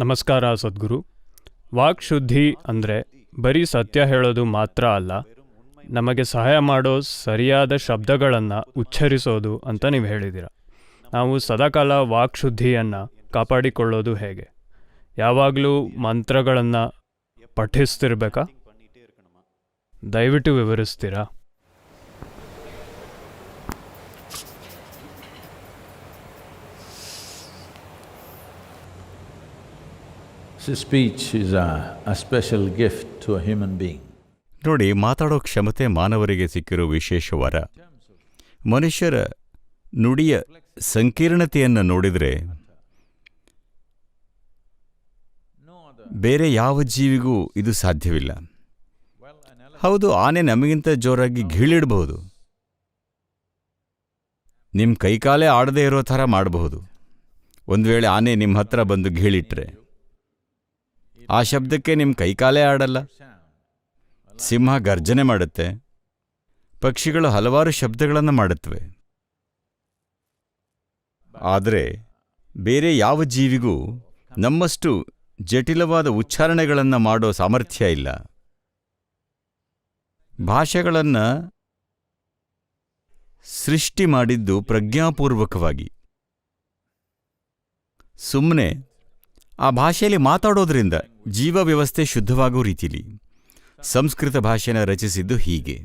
ನಮಸ್ಕಾರ ಸದ್ಗುರು. ವಾಕ್ಶುದ್ಧಿ ಅಂದರೆ ಬರೀ ಸತ್ಯ ಹೇಳೋದು ಮಾತ್ರ ಅಲ್ಲ, ನಮಗೆ ಸಹಾಯ ಮಾಡೋ ಸರಿಯಾದ ಶಬ್ದಗಳನ್ನು ಉಚ್ಚರಿಸೋದು ಅಂತ ನೀವು ಹೇಳಿದ್ದೀರ ನಾವು ಸದಾಕಾಲ ವಾಕ್ಶುದ್ಧಿಯನ್ನು ಕಾಪಾಡಿಕೊಳ್ಳೋದು ಹೇಗೆ? ಯಾವಾಗಲೂ ಮಂತ್ರಗಳನ್ನು ಪಠಿಸ್ತಿರ್ಬೇಕಾ? ದಯವಿಟ್ಟು ವಿವರಿಸ್ತೀರಾ? So speech is a, a special gift to a human being. ನೋಡಿ ಮಾತಾಡೋ ಕ್ಷಮತೆ ಮಾನವರಿಗೆ ಸಿಕ್ಕಿರೋ ವಿಶೇಷ ವರ. ಮನುಷ್ಯರ ನುಡಿಯ ಸಂಕೀರ್ಣತೆಯನ್ನು ನೋಡಿದರೆ ಬೇರೆ ಯಾವ ಜೀವಿಗೂ ಇದು ಸಾಧ್ಯವಿಲ್ಲ. ಹೌದು ಆನೆ ನಮಗಿಂತ ಜೋರಾಗಿ ಗೀಳಿಡಬಹುದು. ನಿಮ್ಮ ಕೈಕಾಲೇ ಆಡದೇ ಇರೋ ಥರ ಮಾಡಬಹುದು. ಒಂದು ವೇಳೆ ಆನೆ ನಿಮ್ಮ ಹತ್ರ ಬಂದು ಘೀಳಿಟ್ರೆ ಆ ಶಬ್ದಕ್ಕೆ ನಿಮ್ಮ ಕೈಕಾಲೇ ಆಡಲ್ಲ. ಸಿಂಹ ಗರ್ಜನೆ ಮಾಡುತ್ತೆ. ಪಕ್ಷಿಗಳು ಹಲವಾರು ಶಬ್ದಗಳನ್ನು ಮಾಡುತ್ತವೆ. ಆದರೆ ಬೇರೆ ಯಾವ ಜೀವಿಗೂ ನಮ್ಮಷ್ಟು ಜಟಿಲವಾದ ಉಚ್ಚಾರಣೆಗಳನ್ನು ಮಾಡೋ ಸಾಮರ್ಥ್ಯ ಇಲ್ಲ. ಭಾಷೆಗಳನ್ನು ಸೃಷ್ಟಿ ಮಾಡಿದ್ದು ಪ್ರಜ್ಞಾಪೂರ್ವಕವಾಗಿ. ಸುಮ್ಮನೆ ಆ ಭಾಷೆಯಲ್ಲಿ ಮಾತಾಡೋದ್ರಿಂದ ಜೀವ ವ್ಯವಸ್ಥೆ ಶುದ್ಧವಾಗೋ ರೀತಿಲಿ. ಸಂಸ್ಕೃತ ಭಾಷೆನ ರಚಿಸಿದ್ದು ಹೀಗೆ.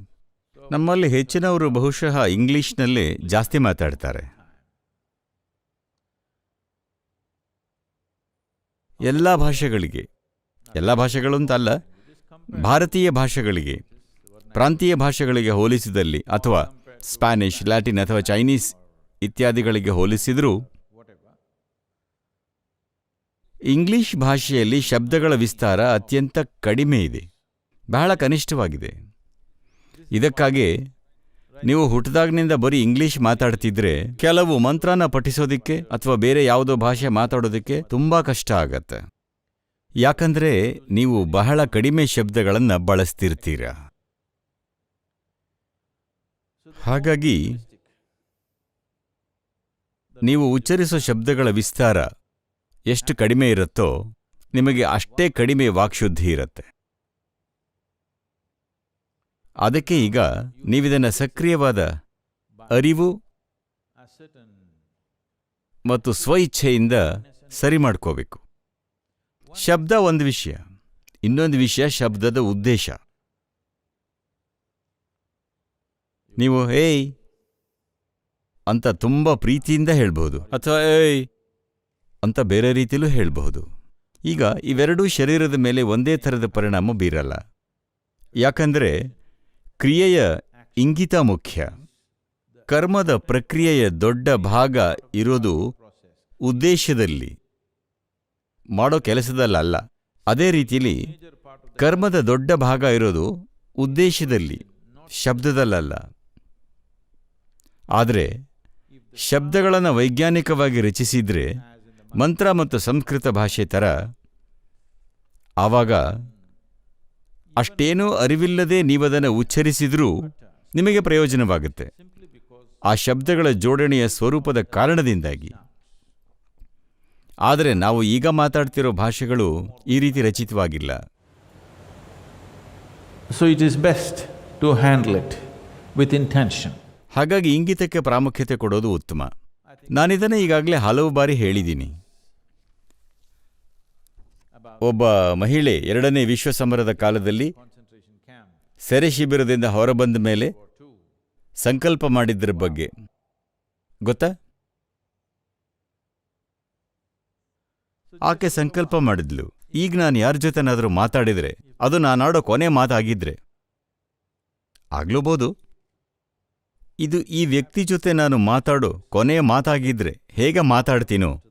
ನಮ್ಮಲ್ಲಿ ಹೆಚ್ಚಿನವರು ಬಹುಶಃ ಇಂಗ್ಲಿಷ್ನಲ್ಲೇ ಜಾಸ್ತಿ ಮಾತಾಡ್ತಾರೆ. ಎಲ್ಲ ಭಾಷೆಗಳಿಗೆ. ಎಲ್ಲ ಭಾಷೆಗಳು ಅಂತಲ್ಲ ಭಾರತೀಯ ಭಾಷೆಗಳಿಗೆ, ಪ್ರಾಂತೀಯ ಭಾಷೆಗಳಿಗೆ ಹೋಲಿಸಿದಲ್ಲಿ ಅಥವಾ ಸ್ಪ್ಯಾನಿಷ್, ಲ್ಯಾಟಿನ್ ಅಥವಾ ಚೈನೀಸ್ ಇತ್ಯಾದಿಗಳಿಗೆ ಹೋಲಿಸಿದರೂ ಇಂಗ್ಲಿಷ್ ಭಾಷೆಯಲ್ಲಿ ಶಬ್ದಗಳ ವಿಸ್ತಾರ ಅತ್ಯಂತ ಕಡಿಮೆ ಇದೆ. ಬಹಳ ಕನಿಷ್ಠವಾಗಿದೆ. ಇದಕ್ಕಾಗಿ ನೀವು ಹುಟ್ಟಿದಾಗಿನಿಂದ ಬರೀ ಇಂಗ್ಲಿಷ್ ಮಾತಾಡ್ತಿದ್ರೆ ಕೆಲವು ಮಂತ್ರನ ಪಠಿಸೋದಕ್ಕೆ ಅಥವಾ ಬೇರೆ ಯಾವುದೋ ಭಾಷೆ ಮಾತಾಡೋದಕ್ಕೆ ತುಂಬ ಕಷ್ಟ ಆಗತ್ತೆ. ಯಾಕಂದರೆ ನೀವು ಬಹಳ ಕಡಿಮೆ ಶಬ್ದಗಳನ್ನು ಬಳಸ್ತಿರ್ತೀರ. ಹಾಗಾಗಿ ನೀವು ಉಚ್ಚರಿಸೋ ಶಬ್ದಗಳ ವಿಸ್ತಾರ ಎಷ್ಟು ಕಡಿಮೆ ಇರುತ್ತೋ ನಿಮಗೆ ಅಷ್ಟೇ ಕಡಿಮೆ ವಾಕ್ಶುದ್ಧಿ ಇರುತ್ತೆ. ಅದಕ್ಕೆ ಈಗ ನೀವಿದನ್ನು ಸಕ್ರಿಯವಾದ ಅರಿವು ಮತ್ತು ಸ್ವಇಚ್ಛೆಯಿಂದ ಸರಿ ಮಾಡ್ಕೋಬೇಕು. ಶಬ್ದ ಒಂದು ವಿಷಯ, ಇನ್ನೊಂದು ವಿಷಯ ಶಬ್ದದ ಉದ್ದೇಶ. ನೀವು ಏಯ್ ಅಂತ ತುಂಬ ಪ್ರೀತಿಯಿಂದ ಹೇಳ್ಬೋದು. ಅಥವಾ ಏಯ್ ಅಂತ ಬೇರೆ ರೀತಿಲೂ ಹೇಳಬಹುದು. ಈಗ ಇವೆರಡೂ ಶರೀರದ ಮೇಲೆ ಒಂದೇ ಥರದ ಪರಿಣಾಮ ಬೀರಲ್ಲ. ಯಾಕಂದ್ರೆ ಕ್ರಿಯೆಯ ಇಂಗಿತ ಮುಖ್ಯ. ಕರ್ಮದ ಪ್ರಕ್ರಿಯೆಯ ದೊಡ್ಡ ಭಾಗ ಇರೋದು ಉದ್ದೇಶದಲ್ಲಿ. ಮಾಡೋ ಕೆಲಸದಲ್ಲಲ್ಲ ಅದೇ ರೀತಿಯಲ್ಲಿ ಕರ್ಮದ ದೊಡ್ಡ ಭಾಗ ಇರೋದು ಉದ್ದೇಶದಲ್ಲಿ, ಶಬ್ದದಲ್ಲಲ್ಲ. ಆದರೆ ಶಬ್ದಗಳನ್ನು ವೈಜ್ಞಾನಿಕವಾಗಿ ರಚಿಸಿದ್ರೆ ಮಂತ್ರ ಮತ್ತು ಸಂಸ್ಕೃತ ಭಾಷೆ ಥರ ಆವಾಗ ಅಷ್ಟೇನೂ ಅರಿವಿಲ್ಲದೆ ನೀವದನ್ನು ಉಚ್ಚರಿಸಿದರೂ ನಿಮಗೆ ಪ್ರಯೋಜನವಾಗುತ್ತೆ. ಆ ಶಬ್ದಗಳ ಜೋಡಣೆಯ ಸ್ವರೂಪದ ಕಾರಣದಿಂದಾಗಿ. ಆದರೆ ನಾವು ಈಗ ಮಾತಾಡ್ತಿರೋ ಭಾಷೆಗಳು ಈ ರೀತಿ ರಚಿತವಾಗಿಲ್ಲ. So it is best to handle it with intention ಹಾಗಾಗಿ ಇಂಗಿತಕ್ಕೆ ಪ್ರಾಮುಖ್ಯತೆ ಕೊಡೋದು ಉತ್ತಮ. ನಾನಿದನ್ನು ಈಗಾಗಲೇ ಹಲವು ಬಾರಿ ಹೇಳಿದ್ದೀನಿ. ಒಬ್ಬ ಮಹಿಳೆ ಎರಡನೇ ವಿಶ್ವ ಸಮರದ ಕಾಲದಲ್ಲಿ ಸೆರೆ ಶಿಬಿರದಿಂದ ಹೊರಬಂದ ಮೇಲೆ ಸಂಕಲ್ಪ ಮಾಡಿದ್ದರ ಬಗ್ಗೆ. ಗೊತ್ತಾ? ಆಕೆ ಸಂಕಲ್ಪ ಮಾಡಿದ್ಲು. ಈಗ ನಾನು ಯಾರ ಜೊತೆನಾದರೂ ಮಾತಾಡಿದ್ರೆ ಅದು ನಾನಾಡೋ ಕೊನೆ ಮಾತಾಗಿದ್ರೆ. ಆಗ್ಲೂಬೋದು. ಇದು ಈ ವ್ಯಕ್ತಿ ಜೊತೆ ನಾನು ಮಾತಾಡೋ ಕೊನೆಯ ಮಾತಾಗಿದ್ರೆ ಹೇಗೆ ಮಾತಾಡ್ತೀನೋ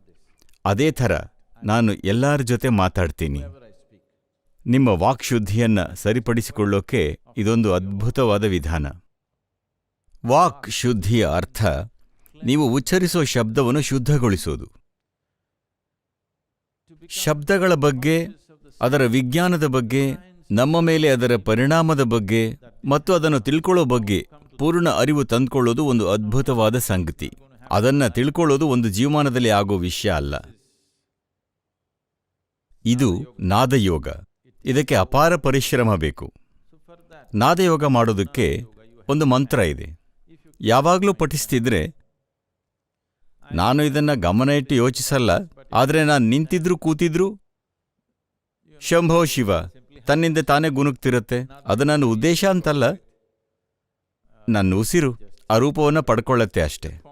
ಅದೇ ಥರ. ನಾನು ಎಲ್ಲರ ಜೊತೆ ಮಾತಾಡ್ತೀನಿ. ನಿಮ್ಮ ವಾಕ್ಶುದ್ಧಿಯನ್ನ ಸರಿಪಡಿಸಿಕೊಳ್ಳೋಕೆ ಇದೊಂದು ಅದ್ಭುತವಾದ ವಿಧಾನ. ವಾಕ್ ಶುದ್ಧಿಯ ಅರ್ಥ, ನೀವು ಉಚ್ಚರಿಸುವ ಶಬ್ದವನ್ನು ಶುದ್ಧಗೊಳಿಸೋದು ಶಬ್ದಗಳ ಬಗ್ಗೆ, ಅದರ ವಿಜ್ಞಾನದ ಬಗ್ಗೆ, ನಮ್ಮ ಮೇಲೆ ಅದರ ಪರಿಣಾಮದ ಬಗ್ಗೆ, ಮತ್ತು ಅದನ್ನು ತಿಳ್ಕೊಳ್ಳೋ ಬಗ್ಗೆ ಪೂರ್ಣ ಅರಿವು ತಂದುಕೊಳ್ಳೋದು ಒಂದು ಅದ್ಭುತವಾದ ಸಂಗತಿ. ಅದನ್ನ ತಿಳ್ಕೊಳ್ಳೋದು ಒಂದು ಜೀವಮಾನದಲ್ಲಿ ಆಗೋ ವಿಷಯ ಅಲ್ಲ. ಇದು ನಾದಯೋಗ. ಇದಕ್ಕೆ ಅಪಾರ ಪರಿಶ್ರಮ ಬೇಕು. ನಾದಯೋಗ ಮಾಡೋದಕ್ಕೆ ಒಂದು ಮಂತ್ರ ಇದೆ. ಯಾವಾಗಲೂ ಪಠಿಸ್ತಿದ್ರೆ, ನಾನು ಇದನ್ನ ಗಮನ ಇಟ್ಟು ಯೋಚಿಸಲ್ಲ, ಆದರೆ ನಾನು ನಿಂತಿದ್ರು ಕೂತಿದ್ರು ಶಂಭೋ ಶಿವ, ತನ್ನಿಂದ ತಾನೇ ಗುನುಗ್ತಿರುತ್ತೆ ಅದು ನನ್ನ ಉದ್ದೇಶ ಅಂತಲ್ಲ. ನನ್ನ ಉಸಿರು ಆ ರೂಪವನ್ನು ಪಡ್ಕೊಳ್ಳತ್ತೆ ಅಷ್ಟೇ.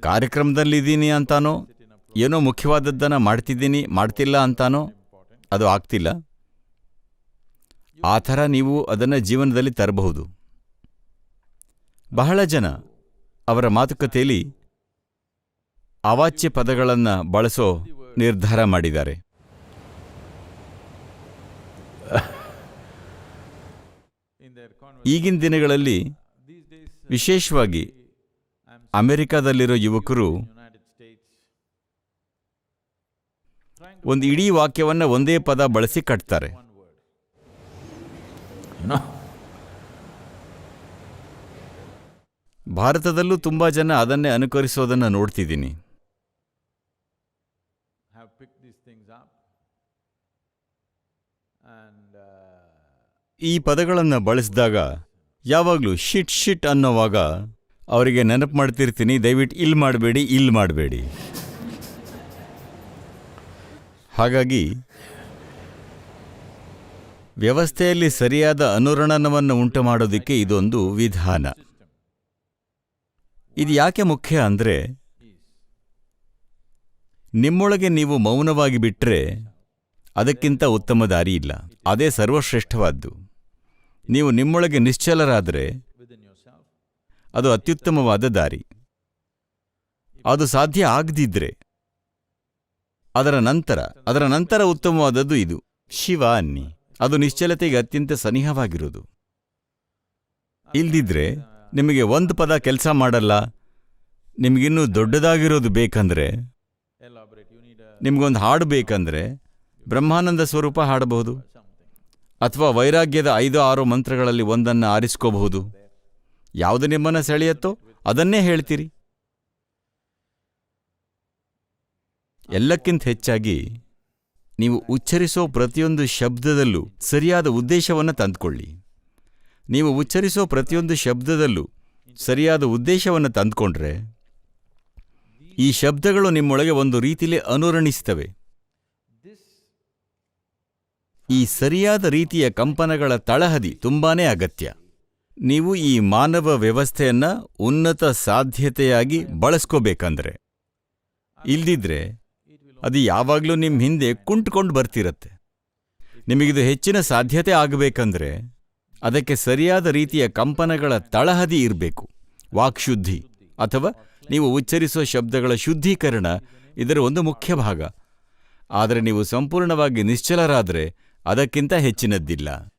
ಕಾರ್ಯಕ್ರಮದಲ್ಲಿದ್ದೀನಿ ಅಂತಾನೋ ಏನೋ ಮುಖ್ಯವಾದದ್ದನ್ನ ಮಾಡ್ತಿದ್ದೀನಿ, ಮಾಡ್ತಿಲ್ಲ ಅಂತಾನೋ, ಅದು ಆಗ್ತಿಲ್ಲ. ಆ ಥರ ನೀವು ಅದನ್ನು ಜೀವನದಲ್ಲಿ ತರಬಹುದು. ಬಹಳ ಜನ ಅವರ ಮಾತುಕತೆಯಲ್ಲಿ ಅವಾಚ್ಯ ಪದಗಳನ್ನು ಬಳಸೋ ನಿರ್ಧಾರ ಮಾಡಿದ್ದಾರೆ. ಈಗಿನ ದಿನಗಳಲ್ಲಿ ವಿಶೇಷವಾಗಿ ಅಮೆರಿಕಾದಲ್ಲಿರೋ ಯುವಕರು ಒಂದು ಇಡೀ ವಾಕ್ಯವನ್ನು ಒಂದೇ ಪದ ಬಳಸಿ ಕಟ್ತಾರೆ? ಭಾರತದಲ್ಲೂ ತುಂಬ ಜನ ಅದನ್ನೇ ಅನುಕರಿಸೋದನ್ನು ನೋಡ್ತಿದ್ದೀನಿ. Uh, ಈ ಪದಗಳನ್ನು ಬಳಸಿದಾಗ ಯಾವಾಗಲೂ ಶಿಟ್ ಶಿಟ್ ಅನ್ನೋವಾಗ ಅವರಿಗೆ ನೆನಪು ಮಾಡ್ತಿರ್ತೀನಿ ದಯವಿಟ್ಟು ಇಲ್ಲಿ ಮಾಡಬೇಡಿ ಇಲ್ಲಿ ಮಾಡಬೇಡಿ. ಹಾಗಾಗಿ ವ್ಯವಸ್ಥೆಯಲ್ಲಿ ಸರಿಯಾದ ಅನುರಣನವನ್ನು ಉಂಟು ಮಾಡೋದಕ್ಕೆ ಇದೊಂದು ವಿಧಾನ. ಇದು ಯಾಕೆ ಮುಖ್ಯ ಅಂದರೆ, ನಿಮ್ಮೊಳಗೆ ನೀವು ಮೌನವಾಗಿ ಬಿಟ್ಟರೆ ಅದಕ್ಕಿಂತ ಉತ್ತಮ ದಾರಿ ಇಲ್ಲ. ಅದೇ ಸರ್ವಶ್ರೇಷ್ಠವಾದ್ದು. ನೀವು ನಿಮ್ಮೊಳಗೆ ನಿಶ್ಚಲರಾದರೆ ಅದು ಅತ್ಯುತ್ತಮವಾದ ದಾರಿ. ಅದು ಸಾಧ್ಯ ಆಗದಿದ್ರೆ ಅದರ ನಂತರ ಅದರ ನಂತರ ಉತ್ತಮವಾದದ್ದು ಇದು. ಶಿವ ಅನ್ನಿ. ಅದು ನಿಶ್ಚಲತೆಗೆ ಅತ್ಯಂತ ಸನಿಹವಾಗಿರುವುದು. ಇಲ್ದಿದ್ರೆ ನಿಮಗೆ ಒಂದು ಪದ ಕೆಲಸ ಮಾಡಲ್ಲ. ನಿಮಗಿನ್ನೂ ದೊಡ್ಡದಾಗಿರೋದು ಬೇಕಂದ್ರೆ, ನಿಮಗೊಂದು ಹಾಡು ಬೇಕಂದ್ರೆ ಬ್ರಹ್ಮಾನಂದ ಸ್ವರೂಪ ಹಾಡಬಹುದು. ಅಥವಾ ವೈರಾಗ್ಯದ ಐದು ಆರು ಮಂತ್ರಗಳಲ್ಲಿ ಒಂದನ್ನು ಆರಿಸ್ಕೋಬಹುದು. ಯಾವುದು ನಿಮ್ಮನ್ನು ಸೆಳೆಯತ್ತೋ ಅದನ್ನೇ ಹೇಳ್ತೀರಿ. ಎಲ್ಲಕ್ಕಿಂತ ಹೆಚ್ಚಾಗಿ ನೀವು ಉಚ್ಚರಿಸೋ ಪ್ರತಿಯೊಂದು ಶಬ್ದದಲ್ಲೂ ಸರಿಯಾದ ಉದ್ದೇಶವನ್ನು ತಂದುಕೊಳ್ಳಿ. ನೀವು ಉಚ್ಚರಿಸೋ ಪ್ರತಿಯೊಂದು ಶಬ್ದದಲ್ಲೂ ಸರಿಯಾದ ಉದ್ದೇಶವನ್ನು ತಂದುಕೊಂಡ್ರೆ ಈ ಶಬ್ದಗಳು ನಿಮ್ಮೊಳಗೆ ಒಂದು ರೀತಿಲಿ ಅನುರಣಿಸ್ತವೆ ಈ ಸರಿಯಾದ ರೀತಿಯ ಕಂಪನಗಳ ತಳಹದಿ ತುಂಬಾನೇ ಅಗತ್ಯ. ನೀವು ಈ ಮಾನವ ವ್ಯವಸ್ಥೆಯನ್ನು ಉನ್ನತ ಸಾಧ್ಯತೆಯಾಗಿ ಬಳಸ್ಕೋಬೇಕಂದ್ರೆ. ಇಲ್ದಿದ್ರೆ ಅದು ಯಾವಾಗಲೂ ನಿಮ್ಮ ಹಿಂದೆ ಕುಂಟ್ಕೊಂಡು ಬರ್ತಿರತ್ತೆ. ನಿಮಗಿದು ಹೆಚ್ಚಿನ ಸಾಧ್ಯತೆ ಆಗಬೇಕಂದ್ರೆ ಅದಕ್ಕೆ ಸರಿಯಾದ ರೀತಿಯ ಕಂಪನಗಳ ತಳಹದಿ ಇರಬೇಕು. ವಾಕ್ಶುದ್ಧಿ ಅಥವಾ ನೀವು ಉಚ್ಚರಿಸುವ ಶಬ್ದಗಳ ಶುದ್ಧೀಕರಣ ಇದರ ಒಂದು ಮುಖ್ಯ ಭಾಗ. ಆದರೆ ನೀವು ಸಂಪೂರ್ಣವಾಗಿ ನಿಶ್ಚಲರಾದರೆ ಅದಕ್ಕಿಂತ ಹೆಚ್ಚಿನದ್ದಿಲ್ಲ.